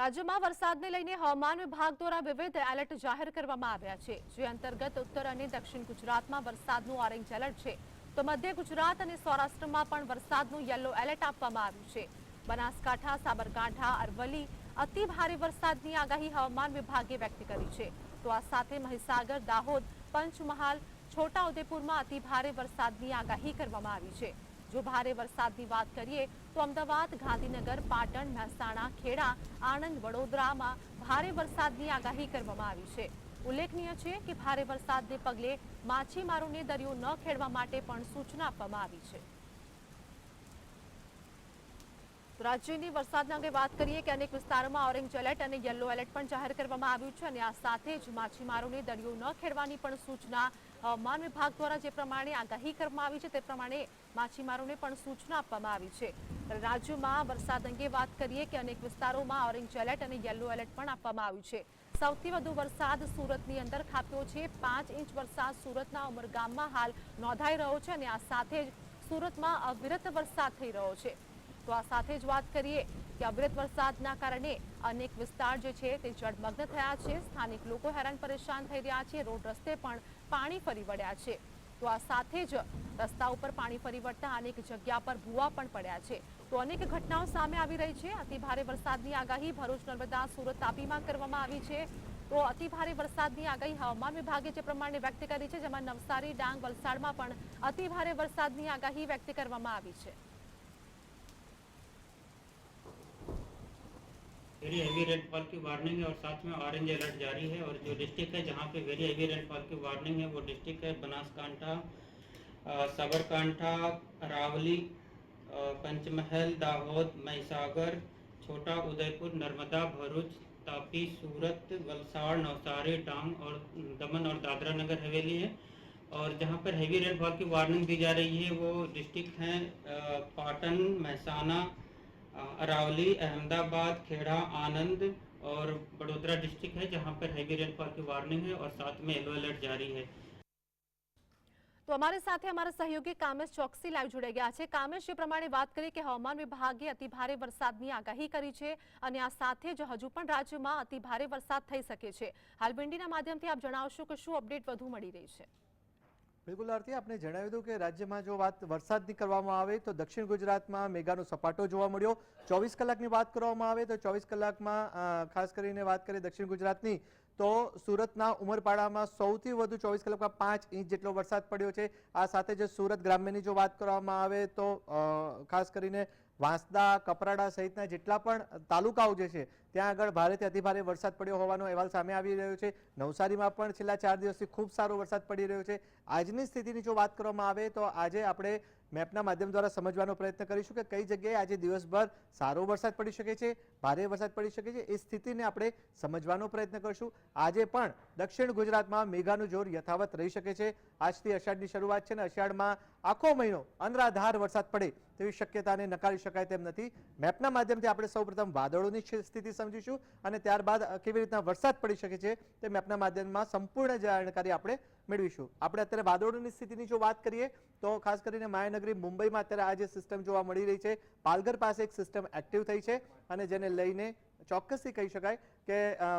રાજ્યમાં વરસાદને લઈને હવામાન વિભાગ દ્વારા વિવિધ એલર્ટ જાહેર કરવામાં આવ્યા છે. જે અંતર્ગત ઉત્તર અને દક્ષિણ ગુજરાતમાં વરસાદનું ઓરેન્જ એલર્ટ છે. તો મધ્ય ગુજરાત અને સૌરાષ્ટ્રમાં પણ વરસાદનું યલો એલર્ટ આપવામાં આવ્યું છે. બનાસકાંઠા, સાબરકાંઠા, અરવલ્લી અતિ ભારે વરસાદની આગાહી હવામાન વિભાગે વ્યક્ત કરી છે. તો આ સાથે મહીસાગર, દાહોદ, પંચમહાલ, છોટાઉદેપુરમાં અતિ ભારે વરસાદની આગાહી કરવામાં આવી છે. જો ભારે વરસાદની વાત કરીએ તો અમદાવાદ, ગાંધીનગર, પાટણ, મહેસાણા, ખેડા, આણંદ, વડોદરામાં ભારે વરસાદની આગાહી કરવામાં આવી છે. ઉલ્લેખનીય છે કે ભારે વરસાદને પગલે માછીમારોને દરિયો ન ખેડવા માટે પણ સૂચના આપવામાં આવી છે તો રાજ્યની વરસાદના અંગે વાત કરીએ કે અનેક વિસ્તારોમાં ઓરેન્જ એલર્ટ અને યલો એલર્ટ પણ જાહેર કરવામાં આવ્યું છે અને આ સાથે જ માછીમારોને દરિયો ન ખેડવાની પણ સૂચના હવામાન વિભાગ દ્વારા જે પ્રમાણે આગાહી કરવામાં આવી છે તે પ્રમાણે માછીમારોને પણ સૂચના આપવામાં આવી છે. રાજ્યમાં વરસાદ અંગે વાત કરીએ કે અનેક વિસ્તારોમાં ઓરેન્જ એલર્ટ અને યલો એલર્ટ પણ આપવામાં આવ્યું છે. સૌથી વધુ વરસાદ સુરતની અંદર ખાપ્યો છે. પાંચ ઇંચ વરસાદ સુરતના ઉમરગામમાં હાલ નોંધાઈ રહ્યો છે અને આ સાથે જ સુરતમાં અવિરત વરસાદ થઈ રહ્યો છે. તો આ સાથે જ વાત કરીએ કે અવિરત વરસાદના કારણે અનેક વિસ્તાર જે છે તે જળમગ્ન થયા છે. સ્થાનિક લોકો હેરાન પરેશાન થઈ રહ્યા છે. રોડ રસ્તે પણ પાણી ફરી વળ્યા છે. તો આ સાથે જ રસ્તા ઉપર પાણી ફરી વળતા અનેક જગ્યા પર ભૂવા પણ પડ્યા છે. તો અનેક ઘટનાઓ સામે આવી રહી છે. અતિ ભારે વરસાદની આગાહી ભરૂચ, નર્મદા, સુરત તાપીમાં કરવામાં આવી છે. તો અતિ ભારે વરસાદની આગાહી હવામાન વિભાગે જે પ્રમાણે વ્યક્ત કરી છે, જેમાં નવસારી, ડાંગ, વલસાડમાં પણ અતિ ભારે વરસાદની આગાહી વ્યક્ત કરવામાં આવી છે. वेरी हैवी रेनफॉल की वार्निंग है और साथ में ऑरेंज अलर्ट जारी है और जो डिस्ट्रिक्ट है जहाँ पे वेरी हैवी रेनफॉल की वार्निंग है, वो डिस्ट्रिक्ट है बनासकांठा साबरकांठा, अरावली पंचमहल, दाहोद, महिसागर, छोटा उदयपुर, नर्मदा, भरूच, तापी, सूरत, वलसाड़, नवसारी, डांग और दमन और दादरा नगर हवेली है। और जहाँ पर हैवी रेनफॉल की वार्निंग दी जा रही है, वो डिस्ट्रिक्ट हैं पाटन, महसाना अरावली अहमदाबाद खेड़ा आनंद और बड़ोदरा डिस्ट्रिक्ट है जहाँ पर हैवी रेनफॉल की वार्निंग है और साथ में येलो अलर्ट जारी है તો અમારી સાથે અમારા સહયોગી કામેશ ચોકસી લાઈવ જોડાઈ ગયા છે કામેશ જે પ્રમાણે વાત કરીએ કે હવામાન વિભાગે અતિ ભારે વરસાદની આગાહી કરી છે અને આ સાથે જ હજુ પણ રાજ્યમાં અતિ ભારે વરસાદ થઈ શકે છે હાલ ભીંડીના માધ્યમથી આપ જણાવશો કે શું અપડેટ વધુ મળી રહી છે બિલકુલ આરતી આપણે જણાવ્યું હતું કે રાજ્યમાં જો વાત વરસાદની કરવામાં આવે તો દક્ષિણ ગુજરાતમાં મેઘાનો સપાટો જોવા મળ્યો. ચોવીસ કલાકની વાત કરવામાં આવે તો ચોવીસ કલાકમાં ખાસ કરીને વાત કરીએ દક્ષિણ ગુજરાતની, તો સુરતના ઉમરપાડામાં સૌથી વધુ ચોવીસ કલાકમાં પાંચ ઇંચ જેટલો વરસાદ પડ્યો છે. આ સાથે જ સુરત ગ્રામ્યની જો વાત કરવામાં આવે તો ખાસ કરીને વાંસદા, કપરાડા સહિતના જેટલા પણ તાલુકાઓ જે છે, ત્યાં આગળ ભારેથી અતિભારે વરસાદ પડ્યો હોવાનો અહેવાલ સામે આવી રહ્યો છે. નવસારીમાં પણ છેલ્લા ચાર દિવસથી ખૂબ સારો વરસાદ પડી રહ્યો છે. આજની સ્થિતિની જો વાત કરવામાં આવે તો આજે આપણે મેપના માધ્યમ દ્વારા સમજવાનો પ્રયત્ન કરીશું કે કઈ જગ્યાએ આજે દિવસભર સારો વરસાદ પડી શકે છે, ભારે વરસાદ પડી શકે છે, એ સ્થિતિને આપણે સમજવાનો પ્રયત્ન કરશું. આજે પણ દક્ષિણ ગુજરાતમાં મેઘાનું જોર યથાવત રહી શકે છે. આજથી અષાઢની શરૂઆત છે ને અષાઢમાં આખો મહિનો અનરાધાર વરસાદ પડે તેવી શક્યતાને નકારી શકાય તેમ નથી. મેપના માધ્યમથી આપણે સૌપ્રથમ વાદળોની સ્થિતિ સમજીશું અને ત્યારબાદ કેવી રીતના વરસાદ પડી શકે છે તે મેપના માધ્યમમાં સંપૂર્ણ જાણકારી આપણે મેળવીશું. આપણે અત્યારે વાદળોની સ્થિતિની જો વાત કરીએ, તો ખાસ કરીને માયાનગરી, મુંબઈમાં અત્યારે આ જે સિસ્ટમ જોવા મળી રહી છે, પાલઘર પાસે એક સિસ્ટમ એક્ટિવ થઈ છે અને જેને લઈને ચોક્કસથી કહી શકાય કે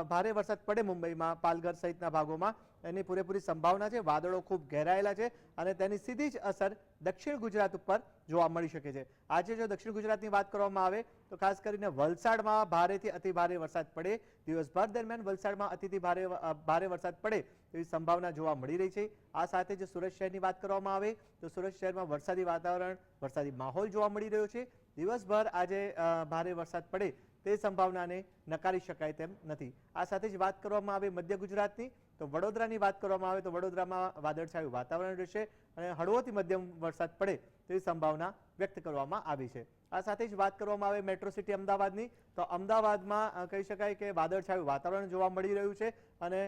ભારે વરસાદ પડે મુંબઈમાં, પાલઘર સહિતના ભાગોમાં. એની પૂરેપૂરી સંભાવના છે. વાદળો ખૂબ ઘેરાયેલા છે અને તેની સીધી જ અસર દક્ષિણ ગુજરાત ઉપર જોવા મળી શકે છે. આજે જો દક્ષિણ ગુજરાતની વાત કરવામાં આવે, તો ખાસ કરીને વલસાડમાં ભારેથી અતિ ભારે વરસાદ પડે. દિવસભર દરમિયાન વલસાડમાં અતિથી ભારે ભારે વરસાદ પડે તેવી સંભાવના જોવા મળી રહી છે. આ સાથે જો સુરત શહેરની વાત કરવામાં આવે, તો સુરત શહેરમાં વરસાદી વાતાવરણ, વરસાદી માહોલ જોવા મળી રહ્યો છે. દિવસભર આજે ભારે વરસાદ પડે તે સંભાવનાને નકારી શકાય તેમ નથી. આ સાથે જ વાત કરવામાં આવે મધ્ય ગુજરાતની, તો વડોદરાની વાત કરવામાં આવે તો વડોદરામાં વાદળછાયું વાતાવરણ રહેશે અને હળવોથી મધ્યમ વરસાદ પડે તેવી સંભાવના વ્યક્ત કરવામાં આવી છે. આ સાથે જ વાત કરવામાં આવે મેટ્રો સિટી અમદાવાદની, તો અમદાવાદમાં કહી શકાય કે વાદળછાયું વાતાવરણ જોવા મળી રહ્યું છે અને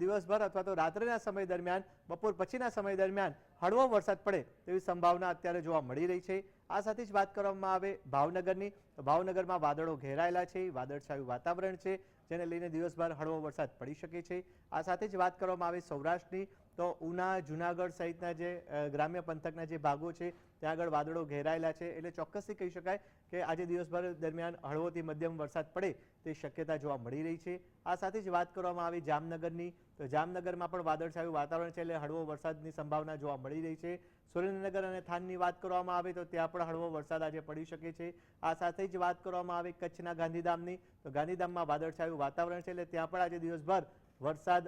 દિવસભર અથવા તો રાત્રિના સમય દરમિયાન, બપોર પછીના સમય દરમિયાન હળવો વરસાદ પડે તેવી સંભાવના અત્યારે જોવા મળી રહી છે. આ સાથે જ વાત કરવામાં આવે ભાવનગરની, તો ભાવનગરમાં વાદળો ઘેરાયેલા છે, વાદળછાયું વાતાવરણ છે, જેને લઈને દિવસભર હળવો વરસાદ પડી શકે છે. આ સાથે જ વાત કરવામાં આવે સૌરાષ્ટ્રની તો ઉના, જુનાગઢ સહિતના જે ગ્રામ્ય પંથકના જે ભાગો છે, ત્યાં આગળ વાદળો ઘેરાયેલા છે. એટલે ચોક્કસથી કહી શકાય કે આજે દિવસભર દરમિયાન હળવોથી મધ્યમ વરસાદ પડે તે શક્યતા જોવા મળી રહી છે. આ સાથે જ વાત કરવામાં આવી જામનગરની. તો જામનગરમાં પણ વાદળછાયું વાતાવરણ છે એટલે હળવો વરસાદની સંભાવના જોવા મળી રહી છે. સુરેન્દ્રનગર અને થાનની વાત કરવામાં આવે તો ત્યાં પણ હળવો વરસાદ આજે પડી શકે છે. આ સાથે જ વાત કરવામાં આવે કચ્છના ગાંધીધામની. તો ગાંધીધામમાં વાદળછાયું વાતાવરણ છે એટલે ત્યાં પણ આજે દિવસભર વરસાદ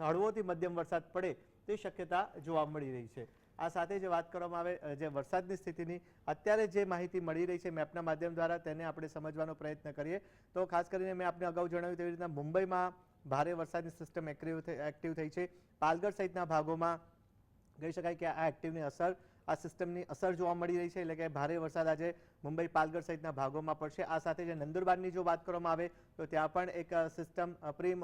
હળવોથી મધ્યમ વરસાદ પડે તે શક્યતા જોવા મળી રહી છે. આ સાથે જે વાત કરવામાં આવે જે વરસાદની સ્થિતિની, અત્યારે જે માહિતી મળી રહી છે મેપના માધ્યમ દ્વારા, તેને આપણે સમજવાનો પ્રયત્ન કરીએ. તો ખાસ કરીને મેં આપને અગાઉ જણાવ્યું તેવી રીતના મુંબઈમાં ભારે વરસાદની સિસ્ટમ એક્ટિવ એક્ટિવ થઈ છે. પાલગઢ સહિતના ભાગોમાં કહી શકાય કે આ એક્ટિવની અસર આ સિસ્ટમની અસર જોવા મળી રહી છે. એટલે કે ભારે વરસાદ આજે મુંબઈ પાલગઢ સહિતના ભાગોમાં પડશે. આ સાથે જે નંદુરબારની જો વાત કરવામાં આવે, તો ત્યાં પણ એક સિસ્ટમ પ્રી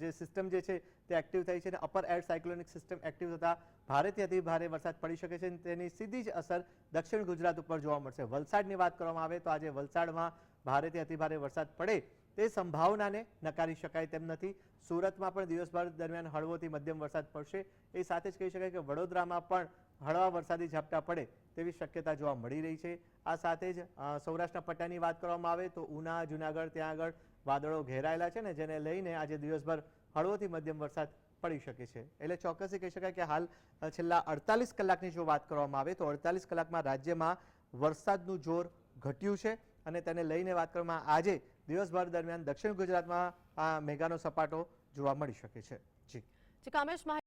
જે સિસ્ટમ જે છે તે એક્ટિવ થઈ છે અને upper air cyclonic system active થતાં ભારેથી અતિ ભારે વરસાદ પડી શકે છે. તેની સીધી જ અસર દક્ષિણ ગુજરાત ઉપર જોવા મળશે. વલસાડની વાત કરવામાં આવે, તો આજે વલસાડમાં ભારેથી અતિ ભારે વરસાદ પડે તે સંભાવનાને નકારી શકાય તેમ નથી. સુરતમાં પણ દિવસભર દરમિયાન હળવોથી મધ્યમ વરસાદ પડશે. એ સાથે જ કહી શકાય કે વડોદરામાં પણ હળવા વરસાદી ઝાપટા પડે તેવી શક્યતા જોવા મળી રહી છે. આ સાથે જ સૌરાષ્ટ્રના પટ્ટાની વાત કરવામાં આવે તો ઉના, જુનાગઢ, ત્યાં આગળ વાદળો ઘેરાયેલા છે ને જેને લઈને આજે દિવસભર હળવોથી મધ્યમ વરસાદ પડી શકે છે. એટલે ચોક્કસથી કહી શકાય કે હાલ છેલ્લા અડતાલીસ કલાકની જો વાત કરવામાં આવે તો અડતાલીસ કલાકમાં રાજ્યમાં વરસાદનું જોર ઘટ્યું છે અને તેને લઈને વાત કરવામાં આજે દિવસભર દરમિયાન દક્ષિણ ગુજરાતમાં આ મેઘાનો સપાટો જોવા મળી શકે છે. જી. કામેશ